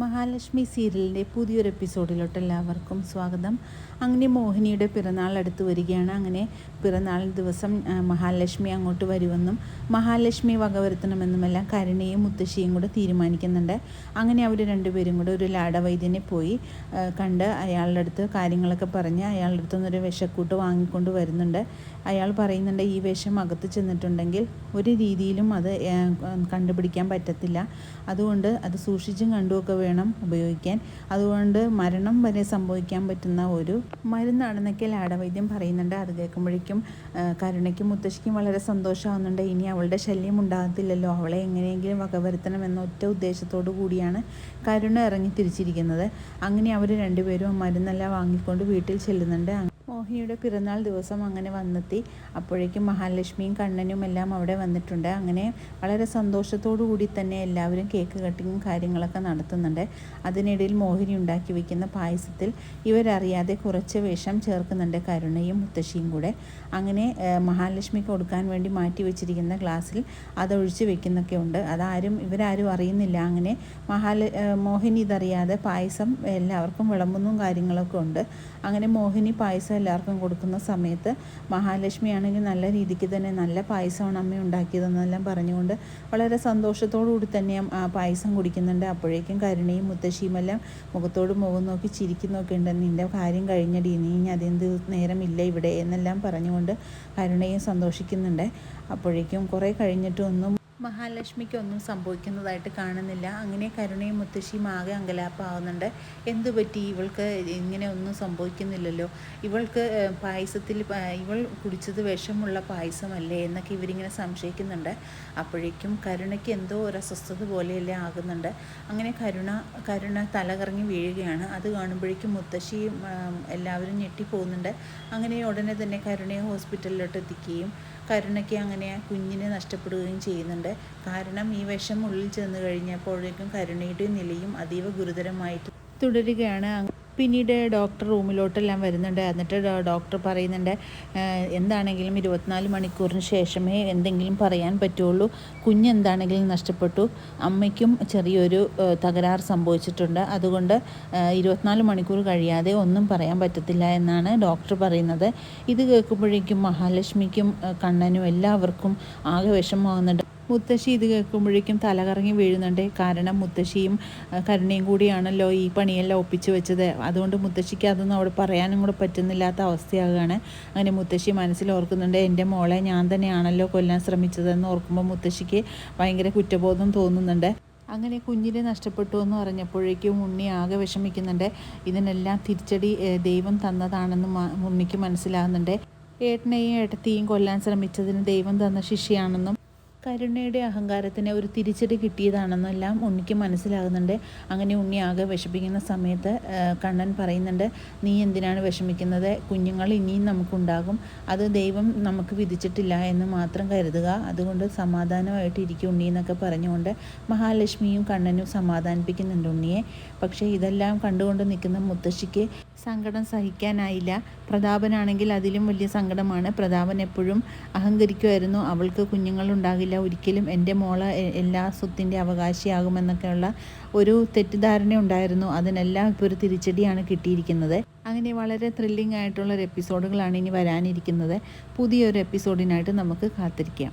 മഹാലക്ഷ്മി സീരിയലിന്റെ പുതിയൊരു എപ്പിസോഡിലോട്ട് എല്ലാവർക്കും സ്വാഗതം. അങ്ങനെ മോഹിനിയുടെ പിറന്നാൾ അടുത്ത് വരികയാണ്. അങ്ങനെ പിറന്നാൾ ദിവസം മഹാലക്ഷ്മി അങ്ങോട്ട് വരുമെന്നും മഹാലക്ഷ്മി വകവരുത്തണമെന്നുമെല്ലാം കരുണയും മുത്തശ്ശിയും കൂടെ തീരുമാനിക്കുന്നുണ്ട്. അങ്ങനെ അവർ രണ്ടുപേരും കൂടെ ഒരു ലാടവൈദ്യനെ പോയി കണ്ട് അയാളുടെ അടുത്ത് കാര്യങ്ങളൊക്കെ പറഞ്ഞ് അയാളുടെ അടുത്തുനിന്നൊരു വിഷക്കൂട്ട് വാങ്ങിക്കൊണ്ട് വരുന്നുണ്ട്. അയാൾ പറയുന്നുണ്ട് ഈ വേഷം അകത്ത് ചെന്നിട്ടുണ്ടെങ്കിൽ ഒരു രീതിയിലും അത് കണ്ടുപിടിക്കാൻ പറ്റത്തില്ല. അതുകൊണ്ട് അത് സൂക്ഷിച്ചും കണ്ടുമൊക്കെ വേണം ഉപയോഗിക്കാൻ. അതുകൊണ്ട് മരണം വരെ സംഭവിക്കാൻ പറ്റുന്ന ഒരു മരുന്നാണെന്നൊക്കെ ലാടവൈദ്യം പറയുന്നുണ്ട്. അത് കേൾക്കുമ്പോഴേക്കും കരുണയ്ക്കും മുത്തശ്ശിക്കും വളരെ സന്തോഷമാകുന്നുണ്ട് ഇനി അവളുടെ ശല്യം ഉണ്ടാകത്തില്ലല്ലോ. അവളെ എങ്ങനെയെങ്കിലും വകവരുത്തണം എന്ന ഒറ്റ ഉദ്ദേശത്തോടു കൂടിയാണ് കരുണ ഇറങ്ങി തിരിച്ചിരിക്കുന്നത്. അങ്ങനെ അവർ രണ്ടുപേരും മരുന്നെല്ലാം വാങ്ങിക്കൊണ്ട് വീട്ടിൽ ചെല്ലുന്നുണ്ട്. മോഹിനിയുടെ പിറന്നാൾ ദിവസം അങ്ങനെ വന്നെത്തി. അപ്പോഴേക്കും മഹാലക്ഷ്മിയും കണ്ണനും എല്ലാം അവിടെ വന്നിട്ടുണ്ട്. അങ്ങനെ വളരെ കൂടി തന്നെ എല്ലാവരും കേക്ക് കട്ടിങ്ങും കാര്യങ്ങളൊക്കെ നടത്തുന്നുണ്ട്. അതിനിടയിൽ മോഹിനി ഉണ്ടാക്കി വയ്ക്കുന്ന പായസത്തിൽ ഇവരറിയാതെ കുറച്ച് വിഷം ചേർക്കുന്നുണ്ട് കരുണയും മുത്തശ്ശിയും കൂടെ. അങ്ങനെ മഹാലക്ഷ്മിക്ക് കൊടുക്കാൻ വേണ്ടി മാറ്റി വെച്ചിരിക്കുന്ന ഗ്ലാസ്സിൽ അതൊഴിച്ച് വെക്കുന്നൊക്കെ ഉണ്ട്. അതാരും ഇവരാരും അറിയുന്നില്ല. അങ്ങനെ മഹാല മോഹിനി ഇതറിയാതെ പായസം എല്ലാവർക്കും വിളമ്പുന്നും കാര്യങ്ങളൊക്കെ ഉണ്ട്. അങ്ങനെ മോഹിനി പായസം എല്ലാവർക്കും കൊടുക്കുന്ന സമയത്ത് മഹാലക്ഷ്മി ആണെങ്കിൽ നല്ല രീതിക്ക് തന്നെ നല്ല പായസമാണ് അമ്മ ഉണ്ടാക്കിയതെന്നെല്ലാം പറഞ്ഞുകൊണ്ട് വളരെ സന്തോഷത്തോടു കൂടി തന്നെ ആ പായസം കുടിക്കുന്നുണ്ട്. അപ്പോഴേക്കും കരുണയും മുത്തശ്ശിയുമെല്ലാം മുഖത്തോട് മുഖം നോക്കി ചിരിക്കുന്നൊക്കെ ഉണ്ട്. നിന്റെ കാര്യം കഴിഞ്ഞടി നീ ഇനി അതെന്ത് നേരമില്ല ഇവിടെ എന്നെല്ലാം പറഞ്ഞുകൊണ്ട് കരുണയും സന്തോഷിക്കുന്നുണ്ട്. അപ്പോഴേക്കും കുറേ കഴിഞ്ഞിട്ടും ഒന്നും മഹാലക്ഷ്മിക്ക് സംഭവിക്കുന്നതായിട്ട് കാണുന്നില്ല. അങ്ങനെ കരുണയും മുത്തശ്ശിയും ആകെ അങ്കലാപ്പാവുന്നുണ്ട്. എന്തു പറ്റി? ഇവൾക്ക് ഇങ്ങനെ ഒന്നും സംഭവിക്കുന്നില്ലല്ലോ. ഇവൾക്ക് പായസത്തിൽ ഇവൾ കുടിച്ചത് വിഷമുള്ള പായസമല്ലേ എന്നൊക്കെ ഇവരിങ്ങനെ സംശയിക്കുന്നുണ്ട്. അപ്പോഴേക്കും കരുണയ്ക്ക് എന്തോ ഒരു അസ്വസ്ഥത പോലെയല്ലേ ആകുന്നുണ്ട്. അങ്ങനെ കരുണ കരുണ തലകറങ്ങി വീഴുകയാണ്. അത് കാണുമ്പോഴേക്കും മുത്തശ്ശിയും എല്ലാവരും ഞെട്ടിപ്പോകുന്നുണ്ട്. അങ്ങനെ ഉടനെ തന്നെ കരുണയെ ഹോസ്പിറ്റലിലോട്ട് എത്തിക്കുകയും കരുണയ്ക്ക് അങ്ങനെ കുഞ്ഞിനെ നഷ്ടപ്പെടുകയും ചെയ്യുന്നുണ്ട്. കാരണം ഈ വിഷം ഉള്ളിൽ ചെന്ന് കഴിഞ്ഞപ്പോഴേക്കും കരുണയുടെ നിലയും അതീവ ഗുരുതരമായിട്ട് തുടരുകയാണ്. പിന്നീട് ഡോക്ടർ റൂമിലോട്ടെല്ലാം വരുന്നുണ്ട്. എന്നിട്ട് ഡോക്ടർ പറയുന്നുണ്ട് എന്താണെങ്കിലും ഇരുപത്തിനാല് മണിക്കൂറിന് ശേഷമേ എന്തെങ്കിലും പറയാൻ പറ്റുള്ളൂ. കുഞ്ഞ് എന്താണെങ്കിലും നഷ്ടപ്പെട്ടു. അമ്മയ്ക്കും ചെറിയൊരു തകരാർ സംഭവിച്ചിട്ടുണ്ട്. അതുകൊണ്ട് ഇരുപത്തിനാല് മണിക്കൂർ കഴിയാതെ ഒന്നും പറയാൻ പറ്റത്തില്ല എന്നാണ് ഡോക്ടർ പറയുന്നത്. ഇത് കേൾക്കുമ്പോഴേക്കും മഹാലക്ഷ്മിക്കും കണ്ണനും എല്ലാവർക്കും ആകെ വിഷമമാകുന്നുണ്ട്. മുത്തശ്ശി ഇത് കേൾക്കുമ്പോഴേക്കും തലകറങ്ങി വീഴുന്നുണ്ട്. കാരണം മുത്തശ്ശിയും കരുണയും കൂടിയാണല്ലോ ഈ പണിയെല്ലാം ഒപ്പിച്ചു വെച്ചത്. അതുകൊണ്ട് മുത്തശ്ശിക്ക് അതൊന്നും അവിടെ പറയാനും കൂടെ പറ്റുന്നില്ലാത്ത അവസ്ഥയാകുകയാണ്. അങ്ങനെ മുത്തശ്ശി മനസ്സിൽ ഓർക്കുന്നുണ്ട് എന്റെ മോളെ ഞാൻ തന്നെയാണല്ലോ കൊല്ലാൻ ശ്രമിച്ചതെന്ന് ഓർക്കുമ്പോൾ മുത്തശ്ശിക്ക് ഭയങ്കര കുറ്റബോധം തോന്നുന്നുണ്ട്. അങ്ങനെ കുഞ്ഞിനെ നഷ്ടപ്പെട്ടു എന്ന് പറഞ്ഞപ്പോഴേക്കും ഉണ്ണി ആകെ വിഷമിക്കുന്നുണ്ട്. ഇതിനെല്ലാം തിരിച്ചടി ദൈവം തന്നതാണെന്ന് ഉണ്ണിക്ക് മനസ്സിലാകുന്നുണ്ട്. ഏട്ടനെയും ഏട്ടത്തെയും കൊല്ലാൻ ശ്രമിച്ചതിന് ദൈവം തന്ന ശിക്ഷയാണെന്നും കരുണയുടെ അഹങ്കാരത്തിന് ഒരു തിരിച്ചടി കിട്ടിയതാണെന്നെല്ലാം ഉണ്ണിക്ക് മനസ്സിലാകുന്നുണ്ട്. അങ്ങനെ ഉണ്ണി ആകെ വിഷമിക്കുന്ന സമയത്ത് കണ്ണൻ പറയുന്നുണ്ട് നീ എന്തിനാണ് വിഷമിക്കുന്നത്? കുഞ്ഞുങ്ങൾ ഇനിയും നമുക്കുണ്ടാകും. അത് ദൈവം നമുക്ക് വിധിച്ചിട്ടില്ല എന്ന് മാത്രം കരുതുക. അതുകൊണ്ട് സമാധാനമായിട്ട് ഇരിക്കും ഉണ്ണി എന്നൊക്കെ പറഞ്ഞുകൊണ്ട് മഹാലക്ഷ്മിയും കണ്ണനും സമാധാനിപ്പിക്കുന്നുണ്ട് ഉണ്ണിയെ. പക്ഷേ ഇതെല്ലാം കണ്ടുകൊണ്ട് നിൽക്കുന്ന മുത്തശ്ശിക്ക് സങ്കടം സഹിക്കാനായില്ല. പ്രതാപനാണെങ്കിൽ അതിലും വലിയ സങ്കടമാണ്. പ്രതാപൻ എപ്പോഴും അഹങ്കരിക്കുമായിരുന്നു. അവൾക്ക് കുഞ്ഞുങ്ങളുണ്ടാകില്ല ഒരിക്കലും എന്റെ മോൾ എല്ലാ സ്വത്തിന്റെ അവകാശിയാകുമെന്നൊക്കെയുള്ള ഒരു തെറ്റിദ്ധാരണ ഉണ്ടായിരുന്നു. അതിനെല്ലാം ഇപ്പോൾ ഒരു തിരിച്ചടിയാണ് കിട്ടിയിരിക്കുന്നത്. അങ്ങനെ വളരെ ത്രില്ലിംഗ് ആയിട്ടുള്ള ഒരു എപ്പിസോഡുകളാണ് ഇനി വരാനിരിക്കുന്നത്. പുതിയൊരു എപ്പിസോഡിനായിട്ട് നമുക്ക് കാത്തിരിക്കാം.